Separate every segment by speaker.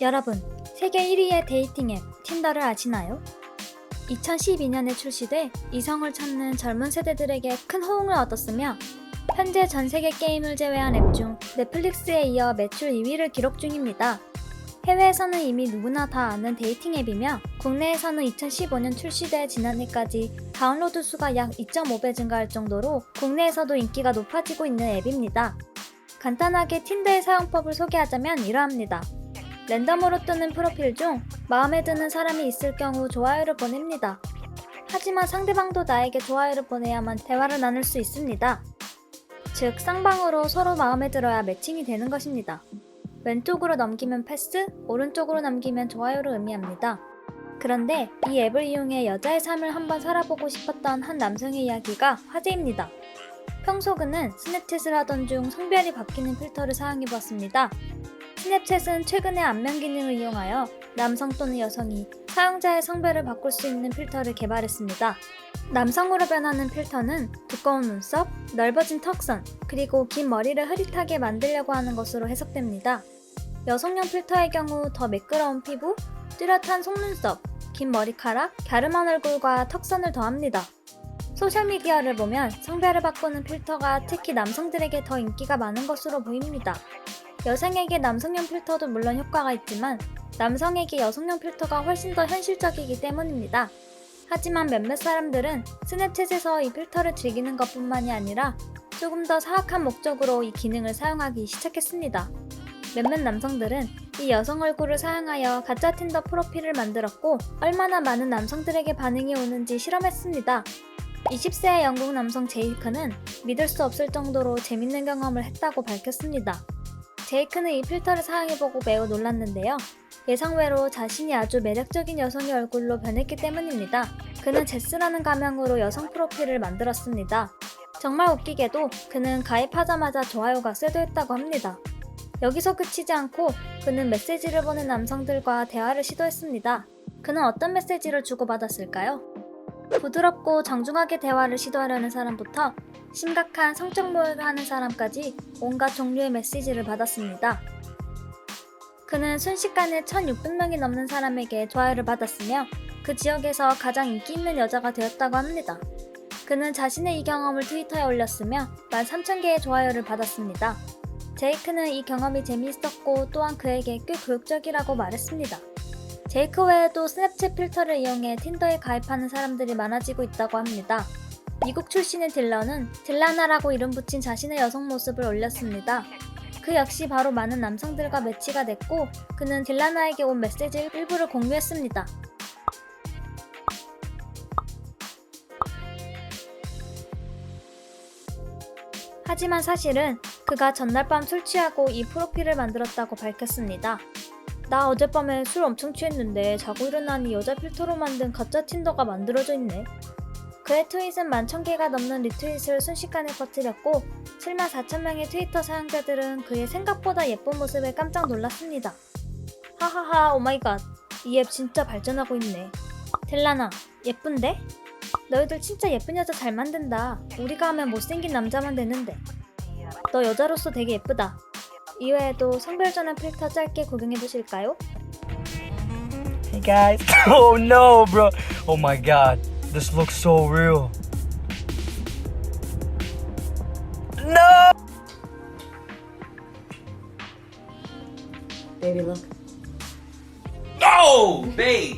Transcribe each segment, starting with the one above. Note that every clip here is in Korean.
Speaker 1: 여러분, 세계 1위의 데이팅 앱 틴더를 아시나요? 2012년에 출시돼 이성을 찾는 젊은 세대들에게 큰 호응을 얻었으며 현재 전 세계 게임을 제외한 앱 중 넷플릭스에 이어 매출 2위를 기록 중입니다. 해외에서는 이미 누구나 다 아는 데이팅 앱이며 국내에서는 2015년 출시돼 지난해까지 다운로드 수가 약 2.5배 증가할 정도로 국내에서도 인기가 높아지고 있는 앱입니다. 간단하게 틴더의 사용법을 소개하자면 이러합니다. 랜덤으로 뜨는 프로필 중 마음에 드는 사람이 있을 경우 좋아요를 보냅니다. 하지만 상대방도 나에게 좋아요를 보내야만 대화를 나눌 수 있습니다. 즉, 쌍방으로 서로 마음에 들어야 매칭이 되는 것입니다. 왼쪽으로 넘기면 패스, 오른쪽으로 넘기면 좋아요를 의미합니다. 그런데 이 앱을 이용해 여자의 삶을 한번 살아보고 싶었던 한 남성의 이야기가 화제입니다. 평소 그는 스냅챗을 하던 중 성별이 바뀌는 필터를 사용해보았습니다. 스냅챗은 최근에 안면 기능을 이용하여 남성 또는 여성이 사용자의 성별을 바꿀 수 있는 필터를 개발했습니다. 남성으로 변하는 필터는 두꺼운 눈썹, 넓어진 턱선, 그리고 긴 머리를 흐릿하게 만들려고 하는 것으로 해석됩니다. 여성용 필터의 경우 더 매끄러운 피부, 뚜렷한 속눈썹, 긴 머리카락, 갸름한 얼굴과 턱선을 더합니다. 소셜미디어를 보면 성별을 바꾸는 필터가 특히 남성들에게 더 인기가 많은 것으로 보입니다. 여성에게 남성용 필터도 물론 효과가 있지만 남성에게 여성용 필터가 훨씬 더 현실적이기 때문입니다. 하지만 몇몇 사람들은 스냅챗에서 이 필터를 즐기는 것뿐만이 아니라 조금 더 사악한 목적으로 이 기능을 사용하기 시작했습니다. 몇몇 남성들은 이 여성 얼굴을 사용하여 가짜 틴더 프로필을 만들었고 얼마나 많은 남성들에게 반응이 오는지 실험했습니다. 20세의 영국 남성 제이크는 믿을 수 없을 정도로 재밌는 경험을 했다고 밝혔습니다. 제이크는 이 필터를 사용해보고 매우 놀랐는데요. 예상외로 자신이 아주 매력적인 여성의 얼굴로 변했기 때문입니다. 그는 제스라는 가명으로 여성 프로필을 만들었습니다. 정말 웃기게도 그는 가입하자마자 좋아요가 쇄도했다고 합니다. 여기서 그치지 않고 그는 메시지를 보낸 남성들과 대화를 시도했습니다. 그는 어떤 메시지를 주고받았을까요? 부드럽고 정중하게 대화를 시도하려는 사람부터 심각한 성적 모욕을 하는 사람까지 온갖 종류의 메시지를 받았습니다. 그는 순식간에 1600명이 넘는 사람에게 좋아요를 받았으며 그 지역에서 가장 인기 있는 여자가 되었다고 합니다. 그는 자신의 이 경험을 트위터에 올렸으며 13,000개의 좋아요를 받았습니다. 제이크는 이 경험이 재미있었고 또한 그에게 꽤 교육적이라고 말했습니다. 제이크 외에도 스냅챗 필터를 이용해 틴더에 가입하는 사람들이 많아지고 있다고 합니다. 미국 출신의 딜러는 딜라나라고 이름 붙인 자신의 여성 모습을 올렸습니다. 그 역시 바로 많은 남성들과 매치가 됐고 그는 딜라나에게 온 메시지 일부를 공유했습니다. 하지만 사실은 그가 전날 밤 술 취하고 이 프로필을 만들었다고 밝혔습니다. 나 어젯밤에 술 엄청 취했는데 자고 일어나니 여자 필터로 만든 가짜 틴더가 만들어져 있네. 그의 트윗은 만천 개가 넘는 리트윗을 순식간에 퍼뜨렸고 7만 4천 명의 트위터 사용자들은 그의 생각보다 예쁜 모습에 깜짝 놀랐습니다. 하하하 오마이갓 이 앱 진짜 발전하고 있네. 델라나 예쁜데? 너희들 진짜 예쁜 여자 잘 만든다. 우리가 하면 못생긴 남자만 되는데. 너 여자로서 되게 예쁘다. 이외에도 성별 전환 필터 짧게 구경해 보실까요?
Speaker 2: Hey guys. Oh no, bro. Oh my god. This looks so real. No!
Speaker 3: Baby, look.
Speaker 4: No, babe.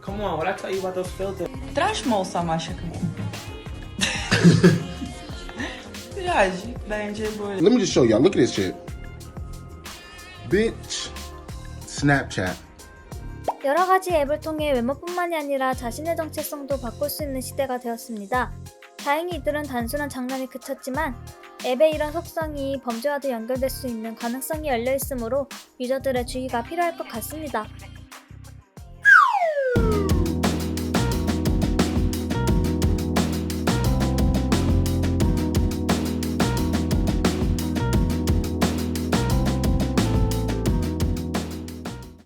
Speaker 4: Come on, what I tell you about those filters?
Speaker 5: Traz moça macha Jadź, będzie, bo
Speaker 6: Let me just show y'all. Look at this shit. Bitch. Snapchat.
Speaker 1: 여러 가지 앱을 통해 외모뿐만이 아니라 자신의 정체성도 바꿀 수 있는 시대가 되었습니다. 다행히 이들은 단순한 장난에 그쳤지만 앱의 이런 속성이 범죄와도 연결될 수 있는 가능성이 열려 있으므로 유저들의 주의가 필요할 것 같습니다.